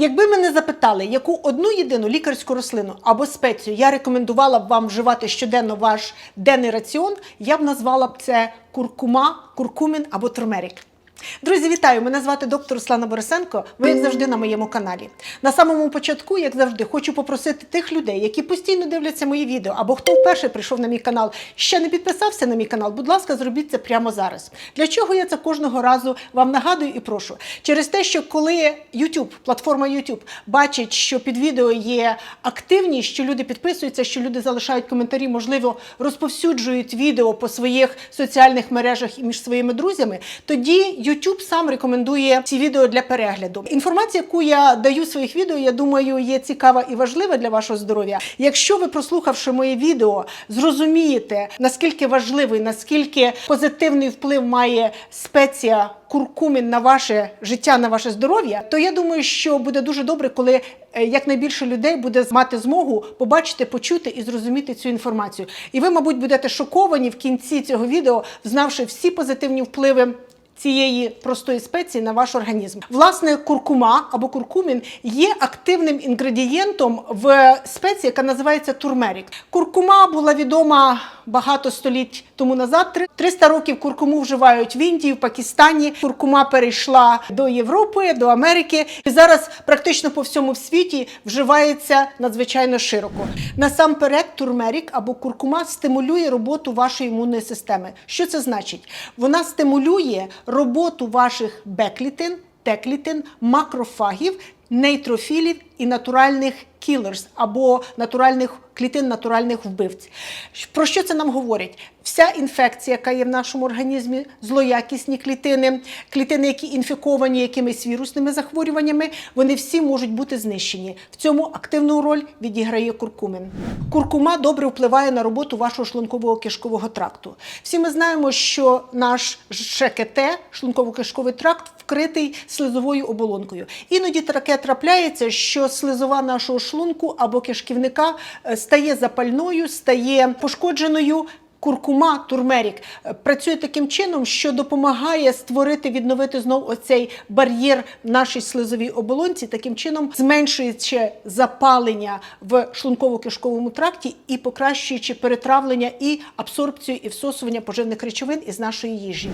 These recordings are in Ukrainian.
Якби мене запитали, яку одну єдину лікарську рослину або спецію я рекомендувала б вам вживати щоденно ваш денний раціон, я б назвала б це куркума, куркумін або турмерик. Друзі, вітаю! Мене звати доктор Руслана Борисенко. Ви як завжди на моєму каналі. На самому початку, як завжди, хочу попросити тих людей, які постійно дивляться мої відео, або хто вперше прийшов на мій канал, ще не підписався на мій канал. Будь ласка, зробіть це прямо зараз. Для чого я це кожного разу вам нагадую і прошу? Через те, що коли YouTube, платформа YouTube, бачить, що під відео є активність, що люди підписуються, що люди залишають коментарі, можливо, розповсюджують відео по своїх соціальних мережах і між своїми друзями, тоді YouTube сам рекомендує ці відео для перегляду. Інформація, яку я даю в своїх відео, я думаю, є цікава і важлива для вашого здоров'я. Якщо ви, прослухавши моє відео, зрозумієте, наскільки важливий, наскільки позитивний вплив має спеція куркумін на ваше життя, на ваше здоров'я, то я думаю, що буде дуже добре, коли е, якнайбільше людей буде мати змогу побачити, почути і зрозуміти цю інформацію. І ви, мабуть, будете шоковані в кінці цього відео, знавши всі позитивні впливи цієї простої спеції на ваш організм. Власне, куркума або куркумін є активним інгредієнтом в спеції, яка називається турмерік. Куркума була відома багато століть тому назад. 300 років куркуму вживають в Індії, в Пакистані. Куркума перейшла до Європи, до Америки. І зараз практично по всьому світі вживається надзвичайно широко. Насамперед, турмерік або куркума стимулює роботу вашої імунної системи. Що це значить? Вона стимулює роботу ваших беклітин, теклітин, макрофагів, нейтрофілів і натуральних кілерс або натуральних клітин натуральних вбивць. Про що це нам говорить? Вся інфекція, яка є в нашому організмі, злоякісні клітини, клітини, які інфіковані якимись вірусними захворюваннями, вони всі можуть бути знищені. В цьому активну роль відіграє куркумин. Куркума добре впливає на роботу вашого шлункового кишкового тракту. Всі ми знаємо, що наш ШКТ, шлунково-кишковий тракт, вкритий слизовою оболонкою. Іноді таке трапляється, що слизова нашого шлунку або кишківника е, стає запальною, стає пошкодженою. Куркума, турмерік працює таким чином, що допомагає створити, відновити знов оцей бар'єр в нашій слизовій оболонці, таким чином зменшуючи запалення в шлунково-кишковому тракті і покращуючи перетравлення і абсорбцію і всосування поживних речовин із нашої їжі.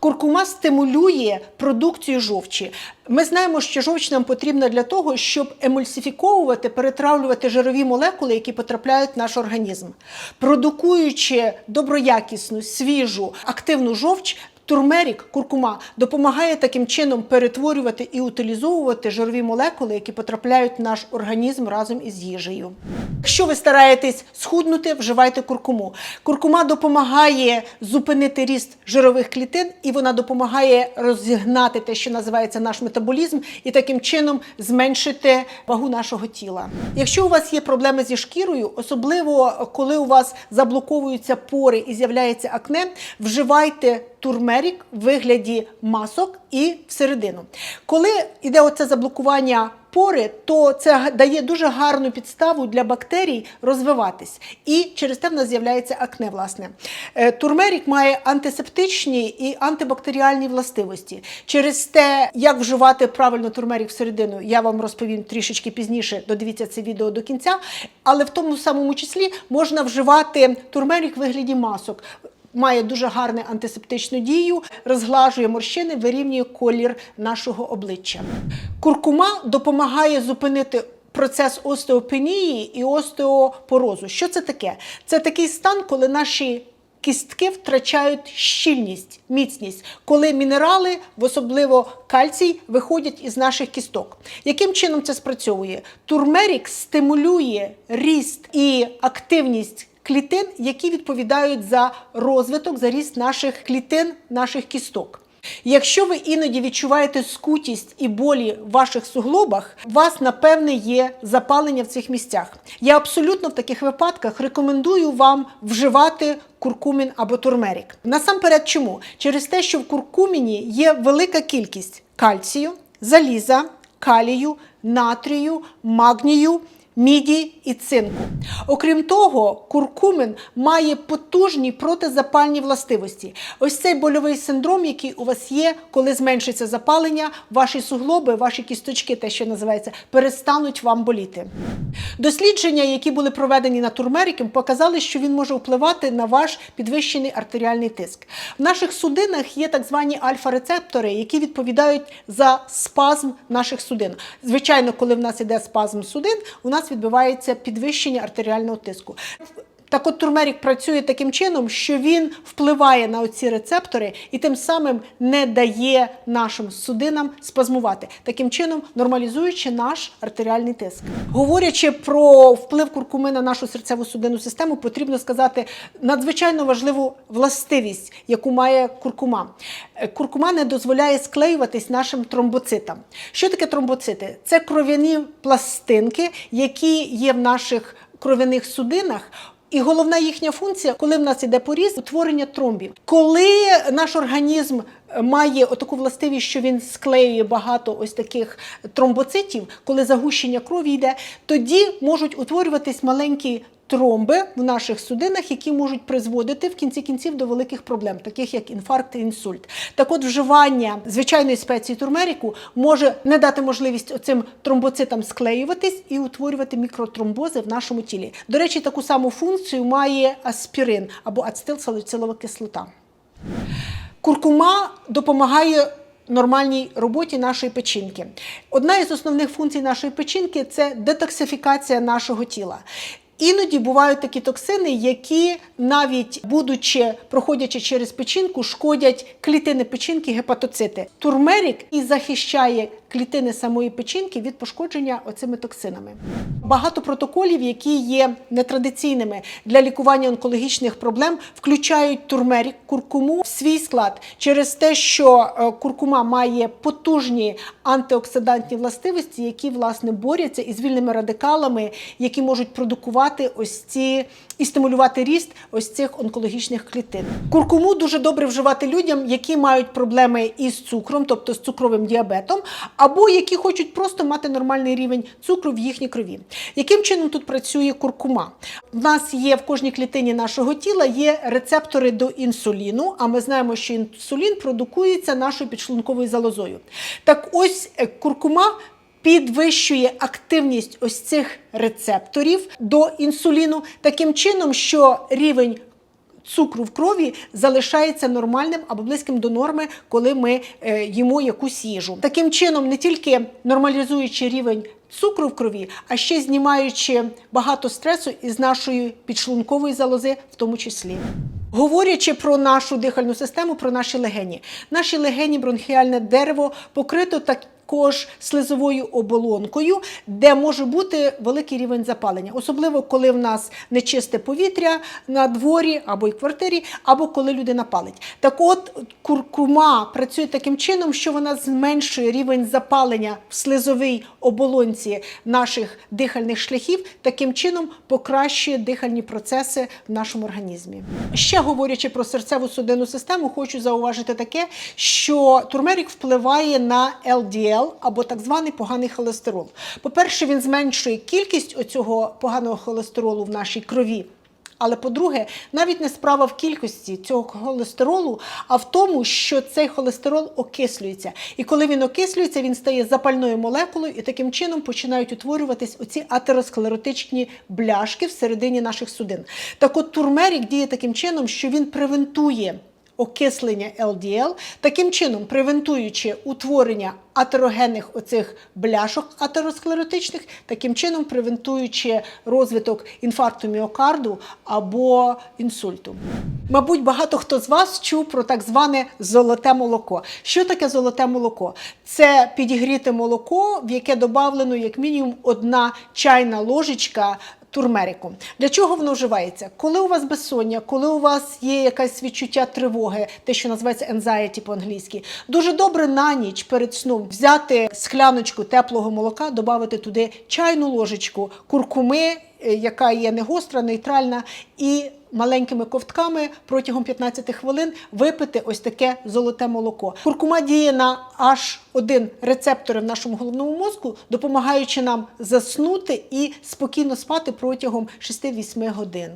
Куркума стимулює продукцію жовчі. Ми знаємо, що жовч нам потрібна для того, щоб емульсифіковувати, перетравлювати жирові молекули, які потрапляють в наш організм. Продукуючи доброякісну, свіжу, активну жовч, Турмерік, куркума, допомагає таким чином перетворювати і утилізовувати жирові молекули, які потрапляють в наш організм разом із їжею. Якщо ви стараєтесь схуднути, вживайте куркуму. Куркума допомагає зупинити ріст жирових клітин, і вона допомагає розігнати те, що називається наш метаболізм, і таким чином зменшити вагу нашого тіла. Якщо у вас є проблеми зі шкірою, особливо коли у вас заблоковуються пори і з'являється акне, вживайте турмерік в вигляді масок і всередину. Коли йде оце заблокування пори, то це дає дуже гарну підставу для бактерій розвиватись. І через те в нас з'являється акне. Власне, Е, турмерік має антисептичні і антибактеріальні властивості. Через те, як вживати правильно турмерік всередину, я вам розповім трішечки пізніше. Додивіться це відео до кінця. Але в тому самому числі можна вживати турмерік в вигляді масок. Має дуже гарну антисептичну дію, розглажує морщини, вирівнює колір нашого обличчя. Куркума допомагає зупинити процес остеопенії і остеопорозу. Що це таке? Це такий стан, коли наші кістки втрачають щільність, міцність, коли мінерали, в особливо кальцій, виходять із наших кісток. Яким чином це спрацьовує? Турмерік стимулює ріст і активність клітин, які відповідають за розвиток, за ріст наших клітин, наших кісток. Якщо ви іноді відчуваєте скутість і болі в ваших суглобах, у вас, напевне, є запалення в цих місцях. Я абсолютно в таких випадках рекомендую вам вживати куркумін або турмерік. Насамперед, чому? Через те, що в куркуміні є велика кількість кальцію, заліза, калію, натрію, магнію, міді і цинку. Окрім того, куркумин має потужні протизапальні властивості. Ось цей больовий синдром, який у вас є, коли зменшиться запалення, ваші суглоби, ваші кісточки, те, що називається, перестануть вам боліти. Дослідження, які були проведені на турмериком, показали, що він може впливати на ваш підвищений артеріальний тиск. В наших судинах є так звані альфа-рецептори, які відповідають за спазм наших судин. Звичайно, коли в нас іде спазм судин, у нас відбувається підвищення артеріального тиску. Так от турмерик працює таким чином, що він впливає на оці рецептори і тим самим не дає нашим судинам спазмувати, таким чином нормалізуючи наш артеріальний тиск. Говорячи про вплив куркуми на нашу серцево судинну систему, потрібно сказати надзвичайно важливу властивість, яку має куркума. Е, Куркума не дозволяє склеюватись нашим тромбоцитам. Що таке тромбоцити? Це кров'яні пластинки, які є в наших кров'яних судинах. І головна їхня функція, коли в нас іде поріз, утворення тромбів. Коли наш організм має таку властивість, що він склеює багато ось таких тромбоцитів, коли загущення крові йде, тоді можуть утворюватись маленькі тромби в наших судинах, які можуть призводити в кінці кінців до великих проблем, таких як інфаркт і інсульт. Так от вживання звичайної спеції турмеріку може не дати можливість оцим тромбоцитам склеюватись і утворювати мікротромбози в нашому тілі. До речі, таку саму функцію має аспірин або ацетилсалицилова кислота. Куркума допомагає нормальній роботі нашої печінки. Одна із основних функцій нашої печінки це детоксифікація нашого тіла. Іноді бувають такі токсини, які навіть будучи проходячи через печінку, шкодять клітини печінки, гепатоцити. Турмерик і захищає клітини самої печінки від пошкодження оцими токсинами. Багато протоколів, які є нетрадиційними для лікування онкологічних проблем, включають турмерик, куркуму в свій склад через те, що е, куркума має потужні антиоксидантні властивості, які власне борються із вільними радикалами, які можуть продукувати ось ці і стимулювати ріст ось цих онкологічних клітин. Куркуму дуже добре вживати людям, які мають проблеми із цукром, тобто з цукровим діабетом, або які хочуть просто мати нормальний рівень цукру в їхній крові. Яким чином тут працює куркума? У нас є в кожній клітині нашого тіла є рецептори до інсуліну, а ми знаємо, що інсулін продукується нашою підшлунковою залозою. Так ось е, куркума підвищує активність ось цих рецепторів до інсуліну таким чином, що рівень цукру в крові залишається нормальним або близьким до норми, коли ми е, їмо якусь їжу. Таким чином, не тільки нормалізуючи рівень цукру в крові, а ще знімаючи багато стресу із нашої підшлункової залози, в тому числі. Говорячи про нашу дихальну систему, про наші легені, наші легені, бронхіальне дерево покрито також слизовою оболонкою, де може бути великий рівень запалення, особливо коли в нас нечисте повітря на дворі або й квартирі, або коли людина палить. Так от куркума працює таким чином, що вона зменшує рівень запалення в слизовій оболонці наших дихальних шляхів, таким чином покращує дихальні процеси в нашому організмі. Ще говорячи про серцеву судинну систему, хочу зауважити таке, що турмерик впливає на LDL або так званий поганий холестерол. По-перше, він зменшує кількість оцього поганого холестеролу в нашій крові. Але по-друге, навіть не справа в кількості цього холестеролу, а в тому, що цей холестерол окислюється. І коли він окислюється, він стає запальною молекулою, і таким чином починають утворюватись оці атеросклеротичні бляшки всередині наших судин. Так от турмерик діє таким чином, що він превентує окислення LDL, таким чином превентуючи утворення атерогенних оцих бляшок атеросклеротичних, таким чином превентуючи розвиток інфаркту міокарду або інсульту. Мабуть, багато хто з вас чув про так зване золоте молоко. Що таке золоте молоко? Це підігріте молоко, в яке додавлено як мінімум одна чайна ложечка турмерику. Для чого воно вживається? Коли у вас безсоння, коли у вас є якесь відчуття тривоги, те, що називається anxiety по-англійськи, дуже добре на ніч перед сном взяти скляночку теплого молока, додати туди чайну ложечку куркуми, е, яка є не гостра, нейтральна, і маленькими ковтками протягом 15 хвилин випити ось таке золоте молоко. Куркума діє на аж один рецептори в нашому головному мозку, допомагаючи нам заснути і спокійно спати протягом 6-8 годин.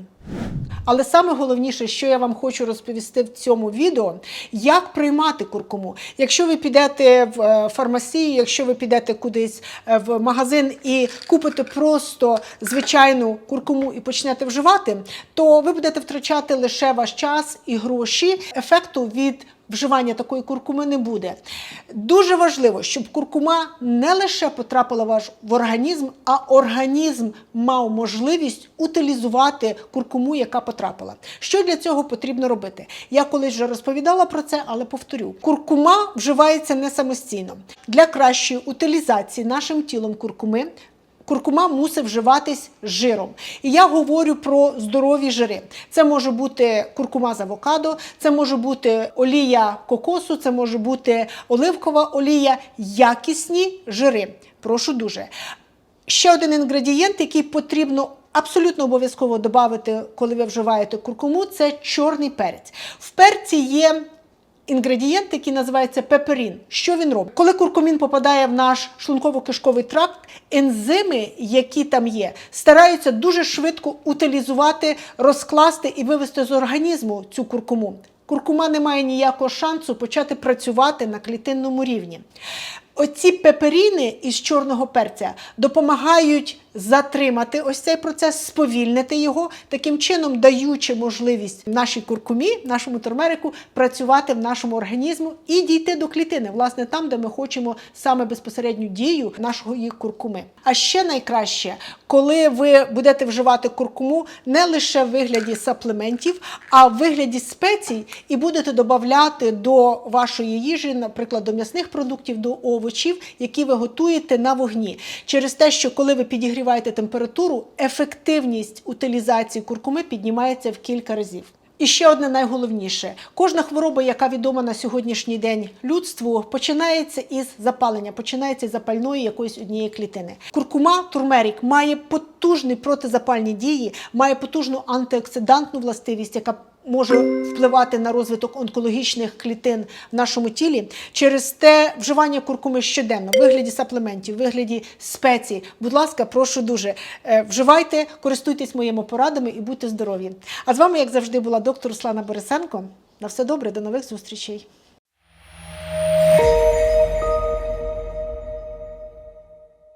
Але саме головніше, що я вам хочу розповісти в цьому відео, як приймати куркуму. Якщо ви підете в е, фармасію, якщо ви підете кудись е, в магазин і купите просто звичайну куркуму і почнете вживати, то ви будете втрачати лише ваш час і гроші. Ефекту від Вживання такої куркуми не буде. Дуже важливо, щоб куркума не лише потрапила в організм, а організм мав можливість утилізувати куркуму, яка потрапила. Що для цього потрібно робити? Я колись вже розповідала про це, але повторю: куркума вживається не самостійно. Для кращої утилізації нашим тілом куркуми Куркума мусить вживатись з жиром. І я говорю про здорові жири. Це може бути куркума з авокадо, це може бути олія кокосу, це може бути оливкова олія, якісні жири. Прошу дуже. Ще один інгредієнт, який потрібно абсолютно обов'язково додати, коли ви вживаєте куркуму, це чорний перець. В перці є інгредієнт, який називається пеперін. Що він робить? Коли куркумін попадає в наш шлунково-кишковий тракт, ензими, які там є, стараються дуже швидко утилізувати, розкласти і вивести з організму цю куркуму. Куркума не має ніякого шансу почати працювати на клітинному рівні. Оці пеперіни із чорного перця допомагають затримати ось цей процес, сповільнити його, таким чином даючи можливість нашій куркумі, нашому турмерику працювати в нашому організму і дійти до клітини, власне, там, де ми хочемо саме безпосередню дію нашої куркуми. А ще найкраще, коли ви будете вживати куркуму не лише в вигляді саплементів, а в вигляді спецій, і будете додавати до вашої їжі, наприклад, до м'ясних продуктів, до овочів, які ви готуєте на вогні. Через те, що коли ви підігріваєте температуру, ефективність утилізації куркуми піднімається в кілька разів. І ще одне найголовніше: кожна хвороба, яка відома на сьогоднішній день людству, починається із запалення, починається із запальної якоїсь однієї клітини. Куркума, турмерик має потужні протизапальні дії, має потужну антиоксидантну властивість, яка може впливати на розвиток онкологічних клітин в нашому тілі через те вживання куркуми щоденно, в вигляді саплементів, в вигляді спецій. Будь ласка, прошу дуже е, вживайте, користуйтесь моїми порадами і будьте здорові. А з вами, як завжди, була доктор Руслана Борисенко. На все добре, до нових зустрічей.